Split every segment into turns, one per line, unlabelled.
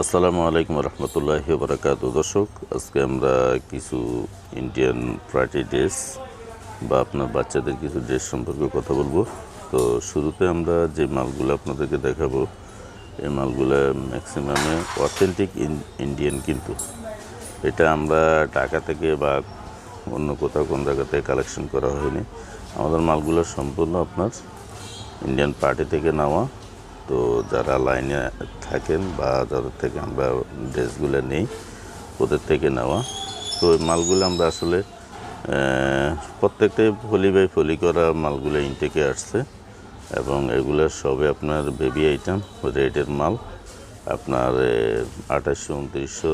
আসসালামু আলাইকুম রহমতুল্লাহি বরাকাত দর্শক, আজকে আমরা কিছু ইন্ডিয়ান পার্টি ড্রেস বা আপনার বাচ্চাদের কিছু ড্রেস সম্পর্কে কথা বলব। তো শুরুতে আমরা যে মালগুলো আপনাদেরকে দেখাবো, এই মালগুলো ম্যাক্সিমামে অথেন্টিক ইন্ডিয়ান কিন্তু। এটা আমরা ঢাকা থেকে বা অন্য কোথাও কোন জায়গা থেকে কালেকশন করা হয়নি। আমাদের মালগুলো সম্পূর্ণ আপনার ইন্ডিয়ান পার্টি থেকে নেওয়া। তো যারা লাইনে থাকেন বা যাদের থেকে আমরা ড্রেসগুলো নেই, ওদের থেকে নেওয়া। তো ওই মালগুলো আমরা আসলে প্রত্যেকটাই ফলি বাই ফলি করা মালগুলো ইনটেকে আসছে এবং এগুলো সবে আপনার বেবি আইটেম রেটের মাল। আপনার আঠাশশো, উনত্রিশশো,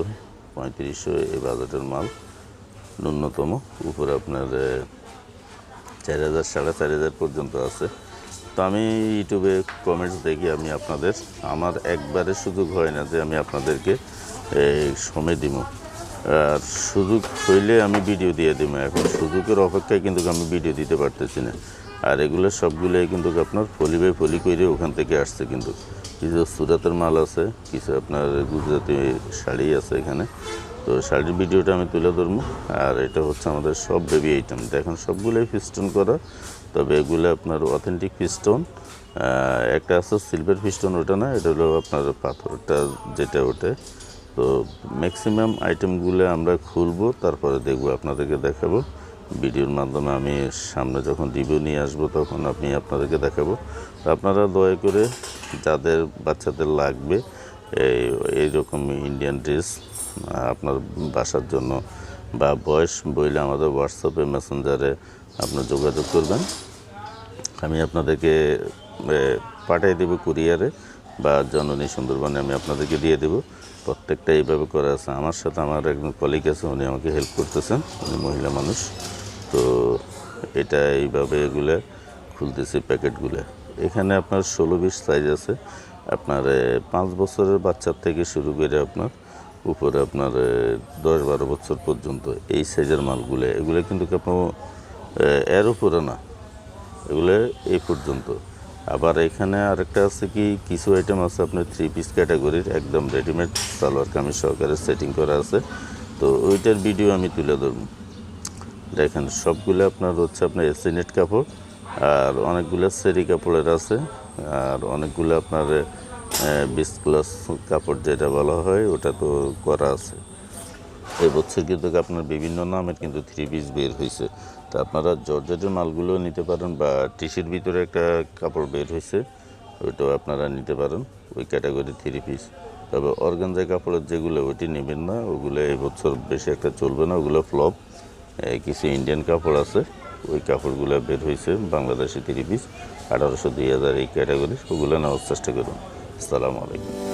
পঁয়ত্রিশশো এই বাজেটের মাল। ন্যূনতম। উপরে আপনার চার হাজার, সাড়ে চার হাজার পর্যন্ত আছে। তো আমি ইউটিউবে কমেন্টস দেখি আমি আপনাদের। আমার একবারে সুযোগ হয় না যে আমি আপনাদেরকে সময় দিব। আর সুযোগ হইলে আমি ভিডিও দিয়ে দিব। এখন সুযোগের অপেক্ষায় কিন্তু আমি ভিডিও দিতে পারতেছি না। আর এগুলো সবগুলোই কিন্তু আপনার ফলি বাই ফলি করে ওখান থেকে আসছে কিন্তু। কিছু সুরাতের মাল আছে, কিছু আপনার গুজরাটি শাড়ি আছে এখানে। তো শাড়ির ভিডিওটা আমি তুলে ধরবো। আর এটা হচ্ছে আমাদের সব বেবি আইটেম দেখেন সবগুলোই পিস্টন করা। তবে এগুলো আপনার অথেন্টিক পিস্টন একটা আছে সিলভার পিস্টন ওটা না, এটা হলো আপনার পাথরটা যেটা ওঠে। তো ম্যাক্সিমাম আইটেমগুলো আমরা খুলবো, তারপরে দেখব, আপনাদেরকে দেখাবো। ভিডিওর মাধ্যমে আমি সামনে যখন রিভিউ নিয়ে আসব, তখন আমি আপনাদেরকে দেখাবো। তো আপনারা দয়া করে যাদের বাচ্চাদের লাগবে, এই, এইরকম ইন্ডিয়ান ড্রেস আপনার বাসার জন্য বা বয়স বইলে আমাদের হোয়াটসঅ্যাপে মেসেঞ্জারে আপনার যোগাযোগ করবেন। আমি আপনাদেরকে পাঠিয়ে দেবো কুরিয়ারে বা জননী সুন্দরবনে আমি আপনাদেরকে দিয়ে দেবো। প্রত্যেকটা এইভাবে করা আছে। আমার সাথে আমার একজন কলিগ আছে, উনি আমাকে হেল্প করতেছেন, উনি মহিলা মানুষ। তো এটা এইভাবে এগুলো খুলতেছি প্যাকেটগুলো। এখানে আপনার ষোলো বিশ সাইজ আছে। আপনার পাঁচ বছরের বাচ্চার থেকে শুরু করে আপনার উপরে আপনার দশ বারো বছর পর্যন্ত এই সাইজের মালগুলো, এগুলো কিন্তু আপনার এর উপরে না, এগুলো এই পর্যন্ত। আবার এখানে আরেকটা আছে কি, কিছু আইটেম আছে আপনার থ্রি পিস ক্যাটাগরির একদম রেডিমেড সালোয়ার কামিজ সহকারে সেটিং করা আছে। তো ওইটার ভিডিও আমি তুলে ধরবো। দেখেন, সবগুলো আপনার হচ্ছে আপনার এসিনেট কাপড়, আর অনেকগুলো সেরি কাপড়ের আছে, আর অনেকগুলো আপনার বিস প্লাস কাপড় যেটা বলা হয়, ওটা তো করা আছে। এই বছর কিন্তু আপনার বিভিন্ন নামের কিন্তু থ্রি পিস বের হয়েছে তা আপনারা জর্জেটের মালগুলো নিতে পারেন বা টিসির ভিতরে একটা কাপড় বের হয়েছে ওইটাও আপনারা নিতে পারেন। ওই ক্যাটাগরি থ্রি পিস তবে অর্গানজা কাপড়ের যেগুলো, ওইটি নেবেন না। ওগুলো এই বছর বেশি একটা চলবে না। ওগুলো ফ্লপ কিছু ইন্ডিয়ান কাপড় আছে। ওই কাপড়গুলো বের হয়েছে বাংলাদেশি থ্রি পিস আঠারোশো দুই হাজার এই ক্যাটাগরি ওগুলো নেওয়ার চেষ্টা করুন। আসসালামু আলাইকুম।